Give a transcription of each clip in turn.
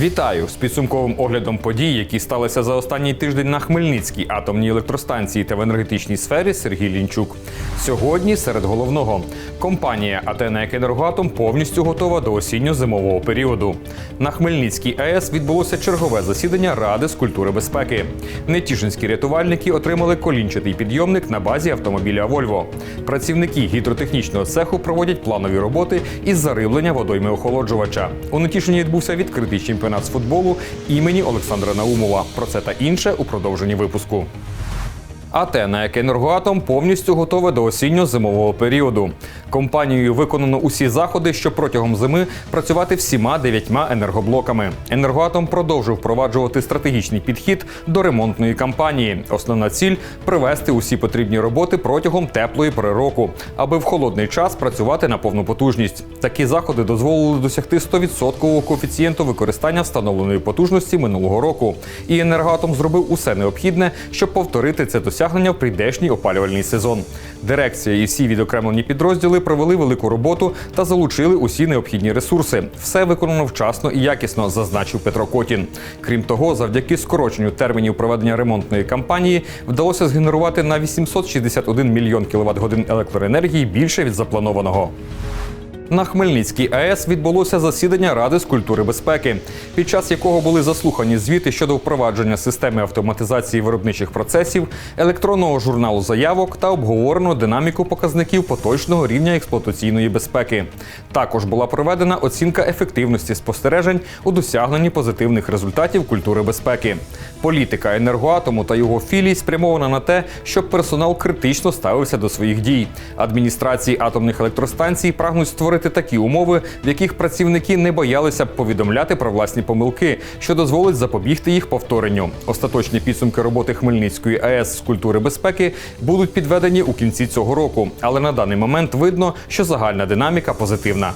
Вітаю з підсумковим оглядом подій, які сталися за останній тиждень на Хмельницькій атомній електростанції та в енергетичній сфері Сергій Лінчук. Сьогодні серед головного компанія Атена Екенергоатом повністю готова до осінньо-зимового періоду. На Хмельницькій АЕС відбулося чергове засідання Ради з культури безпеки. Нетішинські рятувальники отримали колінчатий підйомник на базі автомобіля Вольво. Працівники гідротехнічного цеху проводять планові роботи із зариблення водойми охолоджувача. У Нетішині відбувся відкритий чемпіонат футболу імені Олександра Наумова. Про це та інше у продовженні випуску. Атена як енергоатом повністю готове до осінньо-зимового періоду. Компанією виконано усі заходи, щоб протягом зими працювати всіма дев'ятьма енергоблоками. Енергоатом продовжив впроваджувати стратегічний підхід до ремонтної кампанії. Основна ціль привести усі потрібні роботи протягом теплої пори року, аби в холодний час працювати на повну потужність. Такі заходи дозволили досягти 100% коефіцієнту використання встановленої потужності минулого року. І енергоатом зробив усе необхідне, щоб повторити це досягнення в прийдешній опалювальний сезон. Дирекція і всі відокремлені підрозділи провели велику роботу та залучили усі необхідні ресурси. Все виконано вчасно і якісно, зазначив Петро Котін. Крім того, завдяки скороченню термінів проведення ремонтної кампанії вдалося згенерувати на 861 мільйон кіловат годин електроенергії більше від запланованого. На Хмельницькій АЕС відбулося засідання Ради з культури безпеки, під час якого були заслухані звіти щодо впровадження системи автоматизації виробничих процесів, електронного журналу заявок та обговорено динаміку показників поточного рівня експлуатаційної безпеки. Також була проведена оцінка ефективності спостережень у досягненні позитивних результатів культури безпеки. Політика енергоатому та його філій спрямована на те, щоб персонал критично ставився до своїх дій. Адміністрації атомних електростанцій прагнуть створити такі умови, в яких працівники не боялися б повідомляти про власні помилки, що дозволить запобігти їх повторенню. Остаточні підсумки роботи Хмельницької АЕС з культури безпеки будуть підведені у кінці цього року, але на даний момент видно, що загальна динаміка позитивна.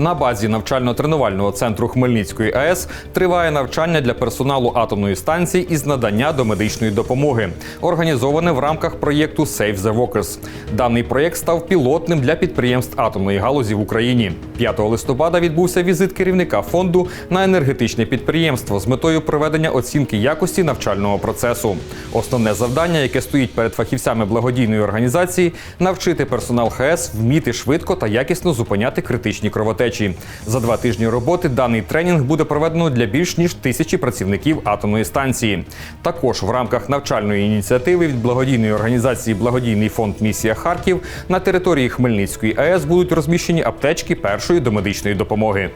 На базі навчально-тренувального центру Хмельницької АЕС триває навчання для персоналу атомної станції із надання домедичної допомоги, організоване в рамках проєкту Save the Workers. Даний проєкт став пілотним для підприємств атомної галузі в Україні. 5 листопада відбувся візит керівника фонду на енергетичне підприємство з метою проведення оцінки якості навчального процесу. Основне завдання, яке стоїть перед фахівцями благодійної організації, навчити персонал ХС вміти швидко та якісно зупиняти критичні кровотечі. За два тижні роботи даний тренінг буде проведено для більш ніж тисячі працівників атомної станції. Також в рамках навчальної ініціативи від благодійної організації Благодійний фонд Місія Харків на території Хмельницької АЕС будуть розміщені аптечки першої домедичної допомоги.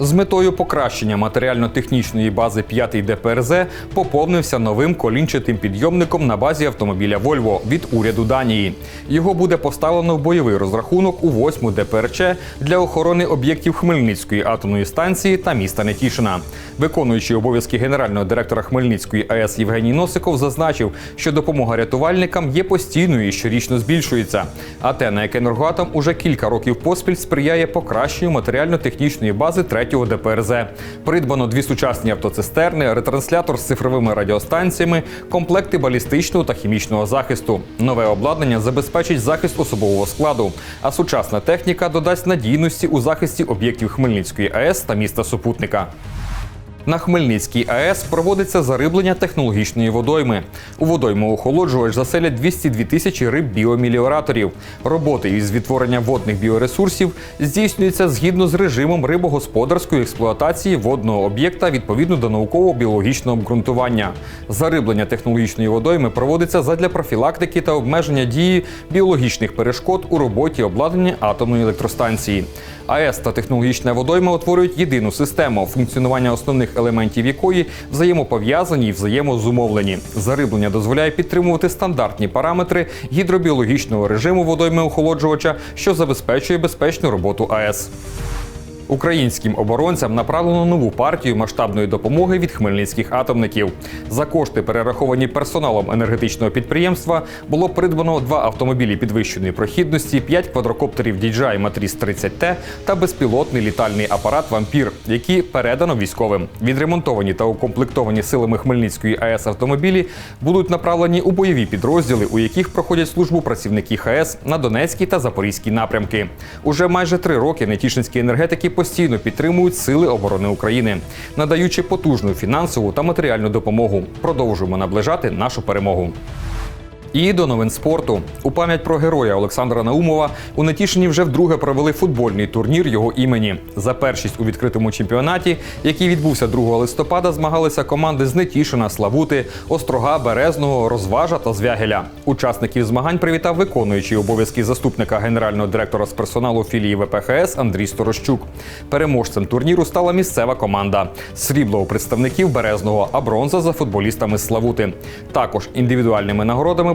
З метою покращення матеріально-технічної бази 5 ДПРЗ поповнився новим колінчатим підйомником на базі автомобіля Volvo від уряду Данії. Його буде поставлено в бойовий розрахунок у 8 ДПРЧ для охорони об'єктів Хмельницької атомної станції та міста Нетішина. Виконуючий обов'язки генерального директора Хмельницької АЕС Євгеній Носиков зазначив, що допомога рятувальникам є постійною і щорічно збільшується. Атена як енергоатом уже кілька років поспіль сприяє покращенню матеріально-технічної бази 3 ДПРЗ. Придбано дві сучасні автоцистерни, ретранслятор з цифровими радіостанціями, комплекти балістичного та хімічного захисту. Нове обладнання забезпечить захист особового складу, а сучасна техніка додасть надійності у захисті об'єктів Хмельницької АЕС та міста Супутника. На Хмельницькій АЕС проводиться зариблення технологічної водойми. У водойму охолоджувач заселять 202 тисячі риб біоміліораторів. Роботи із відтворення водних біоресурсів здійснюються згідно з режимом рибогосподарської експлуатації водного об'єкта відповідно до науково-біологічного обґрунтування. Зариблення технологічної водойми проводиться задля профілактики та обмеження дії біологічних перешкод у роботі обладнання атомної електростанції. АЕС та технологічна водойма утворюють єдину систему, функціонування основних елементів якої взаємопов'язані і взаємозумовлені. Зариблення дозволяє підтримувати стандартні параметри гідробіологічного режиму водойми охолоджувача, що забезпечує безпечну роботу АЕС. Українським оборонцям направлено нову партію масштабної допомоги від хмельницьких атомників. За кошти, перераховані персоналом енергетичного підприємства, було придбано два автомобілі підвищеної прохідності, п'ять квадрокоптерів DJI Matrix 30T та безпілотний літальний апарат Вампір, які передано військовим. Відремонтовані та укомплектовані силами Хмельницької АЕС автомобілі будуть направлені у бойові підрозділи, у яких проходять службу працівники ХАЕС на Донецькій та Запорізькій напрямки. Уже майже три роки нетішинські енергетики постійно підтримують сили оборони України, надаючи потужну фінансову та матеріальну допомогу. Продовжуємо наближати нашу перемогу. І до новин спорту у пам'ять про героя Олександра Наумова у Нетішині вже вдруге провели футбольний турнір його імені. За першість у відкритому чемпіонаті, який відбувся 2 листопада, змагалися команди з Нетішина, Славути, Острога, Березного, Розважа та Звягеля. Учасників змагань привітав виконуючий обов'язки заступника генерального директора з персоналу філії ВПХС Андрій Сторощук. Переможцем турніру стала місцева команда. Срібло у представників Березного, а бронза за футболістами Славути. Також індивідуальними нагородами